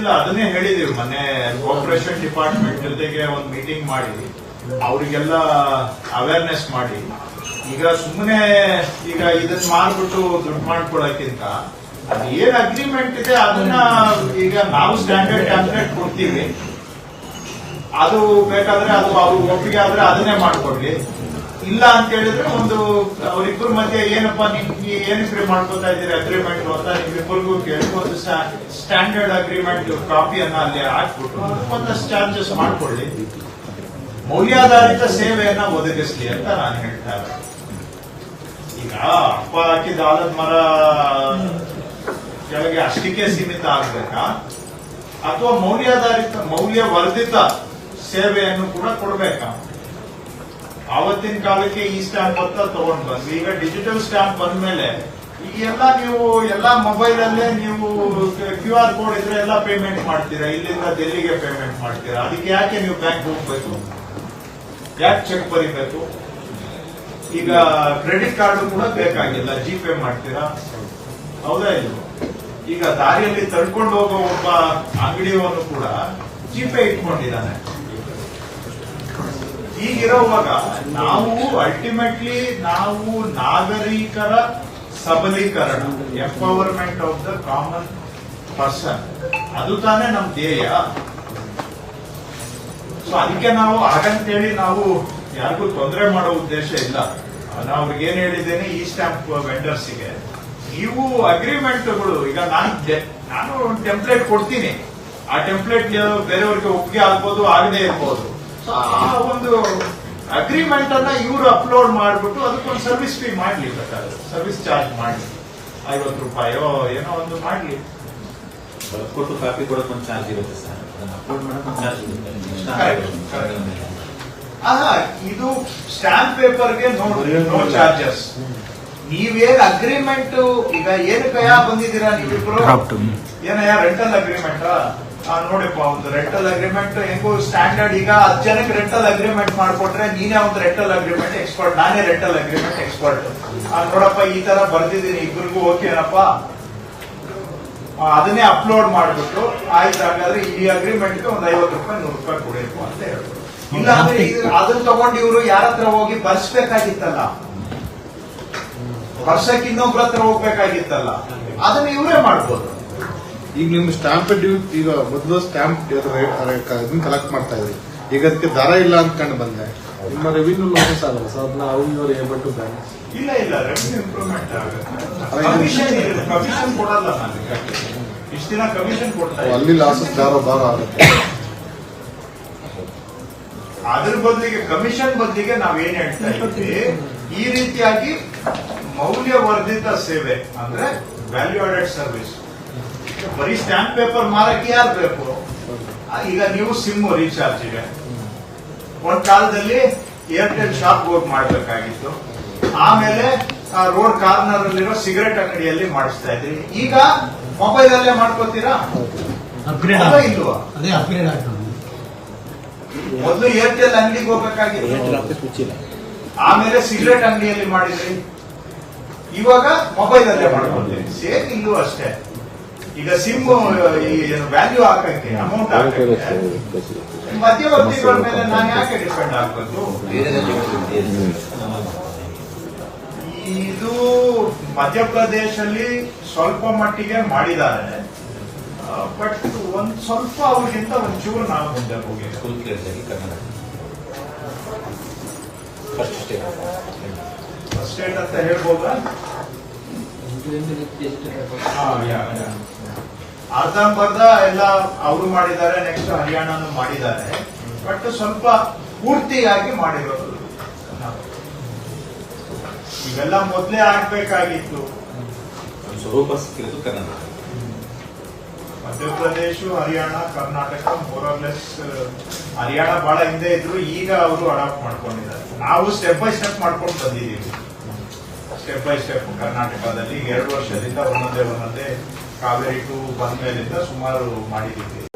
ಇಲ್ಲ, ಅದನ್ನೇ ಹೇಳಿದೀವಿ. ಮೊನ್ನೆ ಕೋಪರೇಷನ್ ಡಿಪಾರ್ಟ್ಮೆಂಟ್ ಜೊತೆಗೆ ಒಂದು ಮೀಟಿಂಗ್ ಮಾಡಿ, ಅವರಿಗೆಲ್ಲ ಅವೇರ್ನೆಸ್ ಮಾಡಿ. ಈಗ ಸುಮ್ಮನೆ ಈಗ ಇದನ್ನ ಮಾಡ್ಬಿಟ್ಟು ದುಡ್ಡು ಮಾಡ್ಕೊಳಕ್ಕಿಂತ ಅದು ಏನ್ ಅಗ್ರಿಮೆಂಟ್ ಇದೆ, ಅದನ್ನ ಈಗ ನಾವು ಸ್ಟ್ಯಾಂಡರ್ಡ್ ಟ್ಯಾಬ್ಲೆಟ್ ಕೊಡ್ತೀವಿ. ಅದು ಬೇಕಾದ್ರೆ ಅದು ಅವ್ರಿಗೆ ಒಪ್ಪಿಗೆ ಆದ್ರೆ ಅದನ್ನೇ ಮಾಡ್ಕೊಡ್ಲಿ. ಇಲ್ಲ ಅಂತ ಹೇಳಿದ್ರೆ ಒಂದು ಅವರಿಬ್ಬರ ಮಧ್ಯೆ ಏನಪ್ಪಾ ನಿಮ್ಗೆ ಫ್ರೀ ಮಾಡ್ಕೊತಾ ಇದ್ದೀರಿ ಅಗ್ರಿಮೆಂಟ್ ಅಂತ ನಿಮ್ಮಿಬ್ಬರಿಗೂ ಕೇಳಿ ಒಂದು ಸ್ಟ್ಯಾಂಡರ್ಡ್ ಅಗ್ರಿಮೆಂಟ್ ಕಾಪಿಯನ್ನ ಅಲ್ಲಿ ಹಾಕ್ಬಿಟ್ಟು ಒಂದಷ್ಟು ಚಾರ್ಜಸ್ ಮಾಡ್ಕೊಳ್ಳಿ. ಮೌಲ್ಯಾಧಾರಿತ ಸೇವೆಯನ್ನ ಒದಗಿಸ್ಲಿ ಅಂತ ನಾನು ಹೇಳ್ತಾ ಈಗ ಅಪ್ಪ ಹಾಕಿದ ಆಲದ ಮರ ಕೆಳಗೆ ಅಷ್ಟಕ್ಕೆ ಸೀಮಿತ ಆಗ್ಬೇಕಾ? ಅಥವಾ ಮೌಲ್ಯಾಧಾರಿತ, ಮೌಲ್ಯವರ್ಧಿತ ಸೇವೆಯನ್ನು ಕೂಡ ಕೊಡ್ಬೇಕಾ? ಆವತ್ತಿನ ಕಾಲಕ್ಕೆ ಈ ಸ್ಟ್ಯಾಂಪ್ ಅಂತ ತಗೊಂಡ್ ಬಂದ್ವಿ. ಈಗ ಡಿಜಿಟಲ್ ಸ್ಟ್ಯಾಂಪ್ ಬಂದ್ಮೇಲೆ ಈಗ ಎಲ್ಲ ನೀವು ಎಲ್ಲ ಮೊಬೈಲ್ ಅಲ್ಲೇ ನೀವು ಕ್ಯೂ ಆರ್ ಕೋಡ್ ಇದ್ರೆ ಎಲ್ಲ ಪೇಮೆಂಟ್ ಮಾಡ್ತೀರಾ? ಇಲ್ಲಿಂದ ದೆಲ್ಲಿಗೆ ಪೇಮೆಂಟ್ ಮಾಡ್ತೀರಾ? ಅದಕ್ಕೆ ಯಾಕೆ ನೀವು ಬ್ಯಾಂಕ್ ಹೋಗ್ಬೇಕು? ಯಾಕೆ ಚೆಕ್ ಬರೀಬೇಕು? ಈಗ ಕ್ರೆಡಿಟ್ ಕಾರ್ಡ್ ಕೂಡ ಬೇಕಾಗಿಲ್ಲ. ಜಿ ಪೇ ಮಾಡ್ತೀರಾ? ಹೌದಾ ಇಲ್ಲ ಈಗ ದಾರಿಯಲ್ಲಿ ತಡ್ಕೊಂಡು ಹೋಗೋ ಒಬ್ಬ ಅಂಗಡಿಯವನು ಕೂಡ ಜಿ ಪೇ ಇಟ್ಕೊಂಡಿದ್ದಾನೆ. ಹೀಗಿರುವಾಗ ನಾವು ಅಲ್ಟಿಮೇಟ್ಲಿ ನಾವು ನಾಗರಿಕರ ಸಬಲೀಕರಣ empowerment of the common person ಅದು ತಾನೇ ನಮ್ ಧ್ಯೇಯ. ಸೊ ಅದಕ್ಕೆ ನಾವು ಹಾಗಂತೇಳಿ ನಾವು ಯಾರಿಗೂ ತೊಂದರೆ ಮಾಡೋ ಉದ್ದೇಶ ಇಲ್ಲ. ನಾವು ಏನ್ ಹೇಳಿದ್ದೇನೆ, ಈ ಸ್ಟ್ಯಾಂಪ್ ವೆಂಡರ್ಸ್ಗೆ ನೀವು ಅಗ್ರಿಮೆಂಟ್ಗಳು ಈಗ ನಾನು ನಾನು ಟೆಂಪ್ಲೇಟ್ ಕೊಡ್ತೀನಿ. ಆ ಟೆಂಪ್ಲೇಟ್ ಬೇರೆಯವ್ರಿಗೆ ಒಪ್ಪಿಗೆ ಆಗ್ಬೋದು, ಆಗದೆ ಇರ್ಬೋದು. ಸೊ ಆ ಒಂದು ಅಗ್ರಿಮೆಂಟ್ ಅನ್ನ ಇವರು ಅಪ್ಲೋಡ್ ಮಾಡ್ಬಿಟ್ಟು ಅದಕ್ಕೊಂದು ಸರ್ವಿಸ್ ಫೀ ಮಾಡ್ಲಿ ಬೇಕಾದ್ರೆ. ಸರ್ವಿಸ್ ಚಾರ್ಜ್ ಮಾಡ್ಲಿ. ಐವತ್ತು ರೂಪಾಯೋ. ಏನೋ ಒಂದು ಮಾಡ್ಲಿ. ಕೊಟ್ಟು ಕಾಪಿ ಕೊಡೋಕೆ ಒಂದು ಚಾರ್ಜ್ ಇರುತ್ತೆ ಸರ್. ಅಪ್ಲೋಡ್ ಮಾಡೋಕೆ ಒಂದು ಚಾರ್ಜ್. ಇರುತ್ತೆ. ಆಹಾ ಇದು ಸ್ಟಾಂಪ್ ಪೇಪರ್ಗೆ ನೋ ನೋ ಚಾರ್ಜಸ್ ನೀವೇನ್ ಅಗ್ರಿಮೆಂಟ್ ಈಗ ಏನು ಕಯ ಬಂದಿದ್ದೀರಾ ನೀವಿಬ್ರು? ಏನಯ್ಯ ರೆಂಟಲ್ ಅಗ್ರಿಮೆಂಟ್ ನೋಡಿಪ್ಪ ಒಂದು ರೆಂಟಲ್ ಅಗ್ರಿಮೆಂಟ್ ಹೆಂಗೋ ಸ್ಟ್ಯಾಂಡರ್ಡ್ ಈಗ ಹತ್ತು ಜನಕ್ಕೆ ರೆಂಟಲ್ ಅಗ್ರಿಮೆಂಟ್ ಮಾಡ್ಕೊಟ್ರೆ ನೀನೇ ಒಂದು ರೆಂಟಲ್ ಅಗ್ರಿಮೆಂಟ್ ಎಕ್ಸ್ಪರ್ಟ್ ನಾನೇ ರೆಂಟಲ್ ಅಗ್ರಿಮೆಂಟ್ ಎಕ್ಸ್ಪರ್ಟ್ ನೋಡಪ್ಪ ಈ ತರ ಬರ್ದಿದ್ದೀನಿ ಇಬ್ಬರಿಗೂ ಓಕೆನಪ್ಪ ಅದನ್ನೇ ಅಪ್ಲೋಡ್ ಮಾಡ್ಬಿಟ್ಟು ಆಯ್ತು ಹಾಗಾದ್ರೆ ಈ ಅಗ್ರಿಮೆಂಟ್ಗೆ ಒಂದು ಐವತ್ತು ರೂಪಾಯಿ ನೂರು ರೂಪಾಯಿ ಕೊಡಬೇಕು ಅಂತ ಹೇಳ್ಬೋದು ಇಲ್ಲ ಅಂದ್ರೆ ಅದನ್ನ ತಗೊಂಡು ಇವರು ಯಾರ ಹತ್ರ ಹೋಗಿ ಬರ್ಸ್ಬೇಕಾಗಿತ್ತಲ್ಲ? ವರ್ಷಕ್ಕೆ ಇನ್ನೊಬ್ರ ಹತ್ರ ಹೋಗ್ಬೇಕಾಗಿತ್ತಲ್ಲ? ಅದನ್ನ ಇವರೇ ಮಾಡ್ಬೋದು. ಈಗ ನಿಮ್ ಸ್ಟಾಂಪ್ ಡ್ಯೂಟಿ ಈಗ ಮೊದಲು ಸ್ಟಾಂಪ್ ಇದನ್ನ ಕಲೆಕ್ಟ್ ಮಾಡ್ತಾ ಇದ್ರಿ. ಈಗ ಅದಕ್ಕೆ ದರ ಇಲ್ಲ ಅಂದ್ಕೊಂಡು ಬಂದೆ. ನಿಮ್ಮ ರೆವಿನ್ಯೂ ಲಾಸಸ್ ಆಗಲ್ಲ ಸರ್ ಅದನ್ನ ಇವ್ರು ಏಬಲ್ ಟು ಬ್ಯಾಲೆನ್ಸ್ ಇಲ್ಲ ಇಲ್ಲ ರೆವಿನ್ಯೂ ಇಂಪ್ರೂವ್ಮೆಂಟ್ ಆಗುತ್ತೆ. ಕಮಿಷನ್ ಕೊಡಲ್ಲ ಇಷ್ಟು ದಿನ ಕಮಿಷನ್ ಕೊಡ್ತಾ ಅಲ್ಲಿ ಲಾಸಸ್ ದಾರ ಭಾರ ಆಗುತ್ತೆ. ಅದ್ರ ಬದಲಿಗೆ ಕಮಿಷನ್ ಬದಲಿಗೆ ನಾವೇನ್ ಹೇಳ್ತಾ ಇದ್ದೀವಿ? ಈ ರೀತಿಯಾಗಿ ಮೌಲ್ಯವರ್ಧಿತ ಸೇವೆ ಅಂದ್ರೆ ವ್ಯಾಲ್ಯೂ ಆಡೆಡ್ ಸರ್ವಿಸ್ ಬರೀ ಸ್ಟ್ಯಾಂಪ್ ಪೇಪರ್ ಮಾರಕ್ಕೆ ಯಾರು ಬೇಕು? ಈಗ ನೀವು ಸಿಮ್ ರೀಚಾರ್ಜ್ ಇದೆ ಒಂದ್ ಕಾಲದಲ್ಲಿ ಏರ್ಟೆಲ್ ಶಾಪ್ ಹೋಗಿ ಮಾಡಬೇಕಾಗಿತ್ತು. ಆಮೇಲೆ ರೋಡ್ ಕಾರ್ನರ್ ಅಲ್ಲಿರೋ ಸಿಗರೆಟ್ ಅಂಗಡಿಯಲ್ಲಿ ಮಾಡಿಸ್ತಾ ಇದ್ರಿ. ಈಗ ಮೊಬೈಲ್ ಅಲ್ಲೇ ಮಾಡ್ಕೋತೀರಾ? ಇಲ್ವಾ? ಮೊದಲು ಏರ್ಟೆಲ್ ಅಂಗಡಿಗೆ ಹೋಗ್ಬೇಕಾಗಿತ್ತು. ಆಮೇಲೆ ಸಿಗರೆಟ್ ಅಂಗಡಿಯಲ್ಲಿ ಮಾಡಿದ್ರಿ. ಇವಾಗ ಮೊಬೈಲ್ ಅಲ್ಲೇ ಮಾಡ್ಕೊತೀರಿ. ಸೇಮ್ ಇಲ್ಲೂ ಅಷ್ಟೇ. ಈಗ ಸಿಮ್ ಏನು ವ್ಯಾಲ್ಯೂ ಹಾಕಕ್ಕೆ ಅಮೌಂಟ್ ಹಾಕಕ್ಕೆ ಮಧ್ಯವರ್ತಿಗಳ ಮೇಲೆ ನಾನು ಯಾಕೆ ಡಿಪೆಂಡ್ ಆಗ್ಬೇಕು? ಇದು ಮಧ್ಯಪ್ರದೇಶಲ್ಲಿ ಸ್ವಲ್ಪ ಮಟ್ಟಿಗೆ ಮಾಡಿದ್ದಾರೆ. ಬಟ್ ಒಂದ್ ಸ್ವಲ್ಪ ಅವ್ರಿಗಿಂತ ಒಂಚೂರು ನಾವು ಮುಂದೆ ಹೋಗಿ ಸ್ಕೂಲ್ ಕೇಳಿದಾಗೆ ಕನ್ನಡ. ಫಸ್ಟ್ ಸ್ಟೇಟ್ ಸ್ಟೇಟ್ ಅಂತ ಹೇಳ್ಬೋದಾ? ಹಾ, ಯಾ, ಯಾ. ಅರ್ಧಂಬರ್ಧ ಎಲ್ಲ ಅವರು ಮಾಡಿದ್ದಾರೆ ನೆಕ್ಸ್ಟ್ ಹರಿಯಾಣನು ಮಾಡಿದ್ದಾರೆ. ಬಟ್ ಸ್ವಲ್ಪ ಪೂರ್ತಿಯಾಗಿ ಮಾಡಿರೋದು. ಇವೆಲ್ಲ ಮೊದಲೇ ಆಗ್ಬೇಕಾಗಿತ್ತು. ಸ್ವರೂಪ ಸಿಕ್ಕಿರೋದು ಕನ್ನಡ ಮಧ್ಯಪ್ರದೇಶ ಹರಿಯಾಣ ಕರ್ನಾಟಕ ಮೋರಲೆಸ್ ಹರಿಯಾಣ ಬಹಳ ಹಿಂದೆ ಇದ್ರು ಈಗ ಅವರು ಅಡಾಪ್ಟ್ ಮಾಡ್ಕೊಂಡಿದ್ದಾರೆ. ನಾವು ಸ್ಟೆಪ್ ಬೈ ಸ್ಟೆಪ್ ಮಾಡ್ಕೊಂಡು ಬಂದಿದ್ದೀವಿ. ಸ್ಟೆಪ್ ಬೈ ಸ್ಟೆಪ್ ಕರ್ನಾಟಕದಲ್ಲಿ ಎರಡು ವರ್ಷದಿಂದ ಒಂದೊಂದೇ ಒಂದೊಂದೇ ಕಾವೇರಿ ಟು ಬಂದ ಮೇಲಿಂದ ಸುಮಾರು ಮಾಡಿದ್ದೀವಿ.